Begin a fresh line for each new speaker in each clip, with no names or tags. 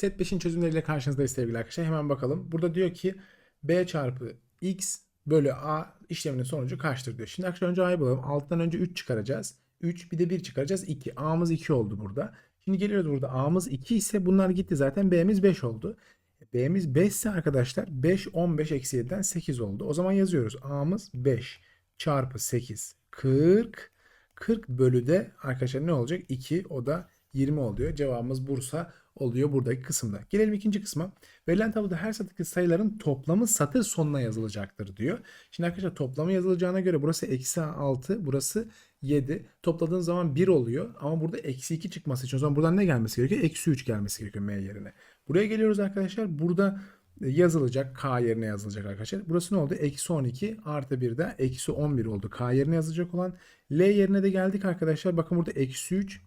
Set 5'in çözümleriyle karşınızdayız sevgili arkadaşlar. Hemen bakalım. Burada diyor ki B çarpı X bölü A işleminin sonucu kaçtır diyor. Şimdi arkadaşlar önce A'yı bulalım. Alttan önce 3 çıkaracağız. 3 bir de 1 çıkaracağız. 2. A'mız 2 oldu burada. Şimdi geliyoruz burada. A'mız 2 ise bunlar gitti zaten. B'miz 5 oldu. B'miz 5 ise arkadaşlar 5 15 eksi 7'den 8 oldu. O zaman yazıyoruz. A'mız 5 çarpı 8 40 40 bölü de arkadaşlar ne olacak? 2 o da 20 oluyor. Cevabımız Bursa oluyor buradaki kısımda. Gelelim ikinci kısma. Verilen tabloda her satırdaki sayıların toplamı satır sonuna yazılacaktır diyor. Şimdi arkadaşlar toplamı yazılacağına göre burası eksi 6 burası 7. Topladığın zaman 1 oluyor. Ama burada eksi 2 çıkması için o zaman buradan ne gelmesi gerekiyor? Eksi 3 gelmesi gerekiyor M yerine. Buraya geliyoruz arkadaşlar. Burada yazılacak. K yerine yazılacak arkadaşlar. Burası ne oldu? Eksi 12 artı 1 de eksi 11 oldu. K yerine yazılacak olan. L yerine de geldik arkadaşlar. Bakın burada eksi 3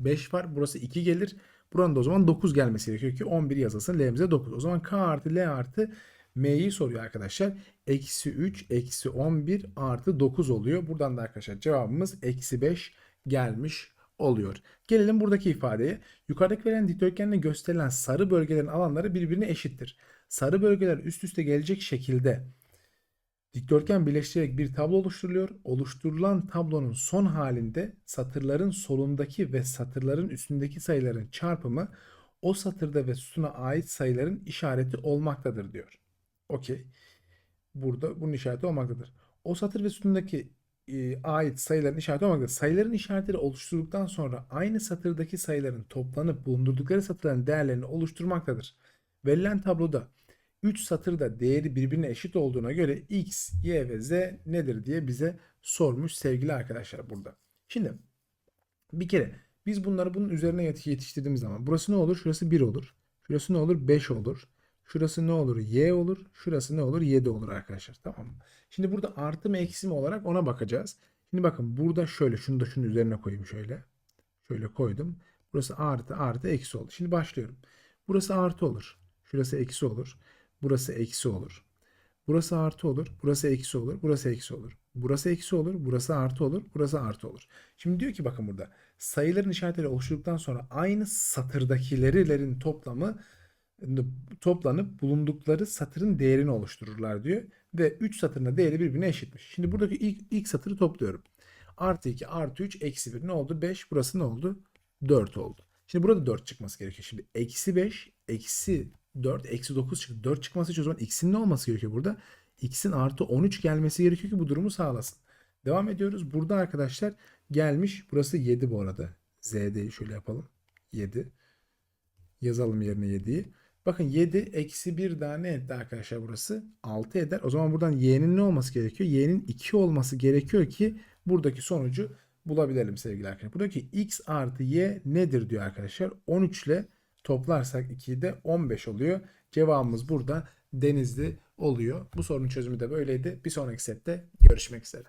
5 var. Burası 2 gelir. Buranın da o zaman 9 gelmesi gerekiyor ki 11 yazılsın. L'mize 9. O zaman K artı L artı M'yi soruyor arkadaşlar. Eksi 3 eksi 11 artı 9 oluyor. Buradan da arkadaşlar cevabımız eksi 5 gelmiş oluyor. Gelelim buradaki ifadeye. Yukarıdaki verilen dikdörtgenle gösterilen sarı bölgelerin alanları birbirine eşittir. Sarı bölgeler üst üste gelecek şekilde Dikdörtgen birleştirerek bir tablo oluşturuluyor. Oluşturulan tablonun son halinde satırların solundaki ve satırların üstündeki sayıların çarpımı o satırda ve sütuna ait sayıların işareti olmaktadır diyor. Okey. Burada bunun işareti olmaktadır. O satır ve sütundaki e, ait sayıların işareti olmaktadır. Sayıların işaretleri oluşturduktan sonra aynı satırdaki sayıların toplanıp bulundurdukları satırların değerlerini oluşturmaktadır. Verilen tabloda 3 satırda değeri birbirine eşit olduğuna göre x, y ve z nedir diye bize sormuş sevgili arkadaşlar burada. Şimdi bir kere biz bunları bunun üzerine yet- yetiştirdiğimiz zaman burası ne olur? Şurası 1 olur. Şurası ne olur? 5 olur. Şurası ne olur? Y olur. Şurası ne olur? 7 olur arkadaşlar. Tamam mı? Şimdi burada artı mı eksi mi olarak ona bakacağız. Şimdi bakın burada şöyle şunu da şunun üzerine koyayım şöyle. Şöyle koydum. Burası artı artı eksi oldu. Şimdi başlıyorum. Burası artı olur. Şurası eksi olur. Burası eksi olur. Burası artı olur. Burası eksi olur. Burası eksi olur. Burası eksi olur. Burası artı olur. Burası artı olur. Şimdi diyor ki bakın burada sayıların işaretleri oluşturduktan sonra aynı satırdakilerin toplamı toplanıp bulundukları satırın değerini oluştururlar diyor. Ve 3 satırın değeri birbirine eşitmiş. Şimdi buradaki ilk, ilk satırı topluyorum. Artı 2 artı 3 eksi 1 ne oldu? 5 burası ne oldu? 4 oldu. Şimdi burada 4 çıkması gerekiyor. Şimdi eksi 5 eksi 4 eksi 9 çıktı. 4 çıkması için o zaman x'in ne olması gerekiyor burada? x'in artı 13 gelmesi gerekiyor ki bu durumu sağlasın. Devam ediyoruz. Burada arkadaşlar gelmiş. Burası 7 bu arada. Z değil şöyle yapalım. 7. Yazalım yerine 7'yi. Bakın 7 eksi 1 daha ne etti arkadaşlar burası? 6 eder. O zaman buradan y'nin ne olması gerekiyor? y'nin 2 olması gerekiyor ki buradaki sonucu bulabilelim sevgili arkadaşlar. Buradaki x artı y nedir diyor arkadaşlar. 13 ile toplarsak 2'yi de 15 oluyor. Cevabımız burada denizli oluyor. Bu sorunun çözümü de böyleydi. Bir sonraki sette görüşmek üzere.